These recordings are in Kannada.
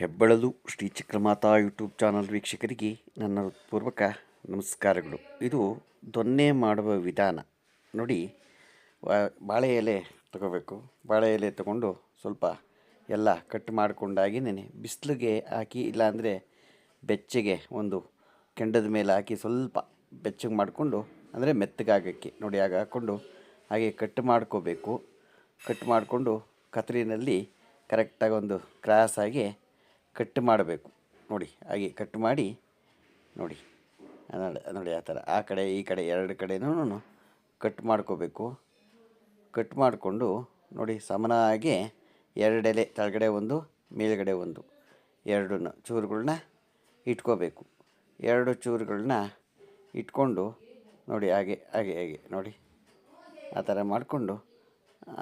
ಹೆಬ್ಬಳಲು ಶ್ರೀ ಚಕ್ರಮಾತಾ ಯೂಟ್ಯೂಬ್ ಚಾನಲ್ ವೀಕ್ಷಕರಿಗೆ ನನ್ನ ಪೂರ್ವಕ ನಮಸ್ಕಾರಗಳು. ಇದು ದೊನ್ನೆ ಮಾಡುವ ವಿಧಾನ. ನೋಡಿ ಬಾಳೆ ಎಲೆ ತಗೋಬೇಕು. ಬಾಳೆ ಎಲೆ ತಗೊಂಡು ಸ್ವಲ್ಪ ಎಲ್ಲ ಕಟ್ ಮಾಡಿಕೊಂಡಾಗಿನೇ ಬಿಸಿಲಿಗೆ ಹಾಕಿ, ಇಲ್ಲಾಂದರೆ ಬೆಚ್ಚಗೆ ಒಂದು ಕೆಂಡದ ಮೇಲೆ ಹಾಕಿ ಸ್ವಲ್ಪ ಬೆಚ್ಚಗೆ ಮಾಡಿಕೊಂಡು, ಅಂದರೆ ಮೆತ್ತಗಾಗಕ್ಕೆ ನೋಡಿ, ಆಗ ಹಾಕ್ಕೊಂಡು ಹಾಗೆ ಕಟ್ ಮಾಡ್ಕೋಬೇಕು. ಕಟ್ ಮಾಡಿಕೊಂಡು ಕತ್ರಿನಲ್ಲಿ ಕರೆಕ್ಟಾಗಿ ಒಂದು ಕ್ರಾಸಾಗಿ ಕಟ್ ಮಾಡಬೇಕು. ನೋಡಿ, ಹಾಗೆ ಕಟ್ ಮಾಡಿ, ನೋಡಿ. ನೋಡಿ ಆ ಥರ. ಆ ಕಡೆ, ಈ ಕಡೆ, ಎರಡು ಕಡೆನೂ ಕಟ್ ಮಾಡ್ಕೋಬೇಕು. ಕಟ್ ಮಾಡಿಕೊಂಡು, ನೋಡಿ, ಸಮನಾಗಿ ಎರಡೆಲೆ, ಕೆಳಗಡೆ ಒಂದು, ಮೇಲ್ಗಡೆ ಒಂದು. ಎರಡನ್ನ ಚೂರುಗಳನ್ನ ಇಟ್ಕೋಬೇಕು. ಎರಡು ಚೂರುಗಳನ್ನ ಇಟ್ಕೊಂಡು, ನೋಡಿ, ಹಾಗೆ ಹಾಗೆ ಹಾಗೆ, ನೋಡಿ. ಆ ಥರ ಮಾಡಿಕೊಂಡು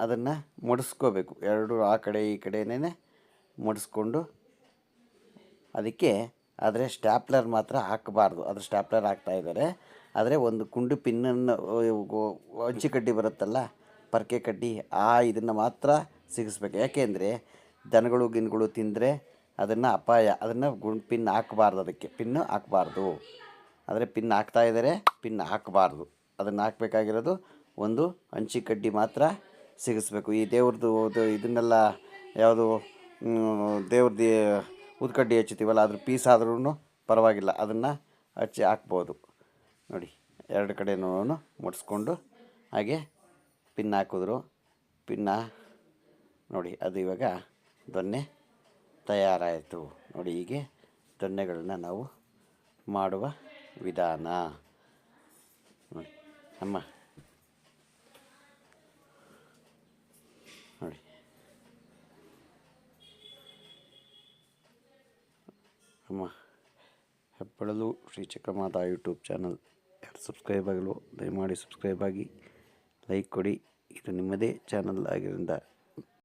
ಅದನ್ನು ಮುಡಿಸ್ಕೋಬೇಕು. ಎರಡು ಆ ಕಡೆ, ಈ ಕಡೆನೇ ಮಡಿಸ್ಕೊಂಡು ಅದಕ್ಕೆ ಆದರೆ ಸ್ಟ್ಯಾಪ್ಲರ್ ಮಾತ್ರ ಹಾಕಬಾರ್ದು. ಅದ್ರ ಸ್ಟ್ಯಾಪ್ಲರ್ ಹಾಕ್ತಾ ಇದ್ದಾರೆ. ಆದರೆ ಒಂದು ಕುಂಡು ಪಿನ್ನನ್ನು ಹಂಚಿ ಕಡ್ಡಿ ಬರುತ್ತಲ್ಲ, ಪರ್ಕೆ ಕಡ್ಡಿ, ಆ ಇದನ್ನು ಮಾತ್ರ ಸಿಗಿಸ್ಬೇಕು. ಯಾಕೆಂದರೆ ದನಗಳು, ಗಿನ್ಗಳು ತಿಂದರೆ ಅದನ್ನು ಅಪಾಯ, ಅದನ್ನು ಗುಂಡು ಪಿನ್ ಹಾಕಬಾರ್ದು ಅದಕ್ಕೆ. ಪಿನ್ ಹಾಕಬಾರ್ದು. ಆದರೆ ಪಿನ್ ಹಾಕ್ತಾ ಇದ್ದಾರೆ, ಪಿನ್ ಹಾಕಬಾರ್ದು. ಅದನ್ನು ಹಾಕಬೇಕಾಗಿರೋದು ಒಂದು ಹಂಚಿ ಕಡ್ಡಿ ಮಾತ್ರ ಸಿಗಿಸ್ಬೇಕು. ಈ ದೇವ್ರದ್ದು, ಇದು ಇದನ್ನೆಲ್ಲ ಯಾವುದು ದೇವ್ರದ್ದು ಉದ್ಕಡ್ಡಿ ಹೆಚ್ಚುತ್ತೀವಲ್ಲ ಅದ್ರ ಪೀಸ್ ಆದ್ರೂ ಪರವಾಗಿಲ್ಲ. ಅದನ್ನು ಹಚ್ಚಿ ಹಾಕ್ಬೋದು. ನೋಡಿ, ಎರಡು ಕಡೆನೂ ಮುಟ್ಸ್ಕೊಂಡು ಹಾಗೆ ಪಿನ್ ಹಾಕಿದ್ರು. ಪಿನ್ನ ನೋಡಿ, ಅದು ಇವಾಗ ದೊನ್ನೆ ತಯಾರಾಯಿತು. ನೋಡಿ, ಹೀಗೆ ದೊನ್ನೆಗಳನ್ನ ನಾವು ಮಾಡುವ ವಿಧಾನ. ನೋಡಿ ಅಮ್ಮ ನೋಡಿ. ಅಮ್ಮ ಹೆಬ್ಬಳಲು ಶ್ರೀ ಚಕ್ರಮಾತಾ ಯೂಟ್ಯೂಬ್ ಚಾನಲ್. ಯಾರು ಸಬ್ಸ್ಕ್ರೈಬ್ ಆಗಲು ದಯಮಾಡಿ ಸಬ್ಸ್ಕ್ರೈಬ್ ಆಗಿ ಲೈಕ್ ಕೊಡಿ. ಇದು ನಿಮ್ಮದೇ ಚಾನಲ್ ಆಗಿರೋದ್ರಿಂದ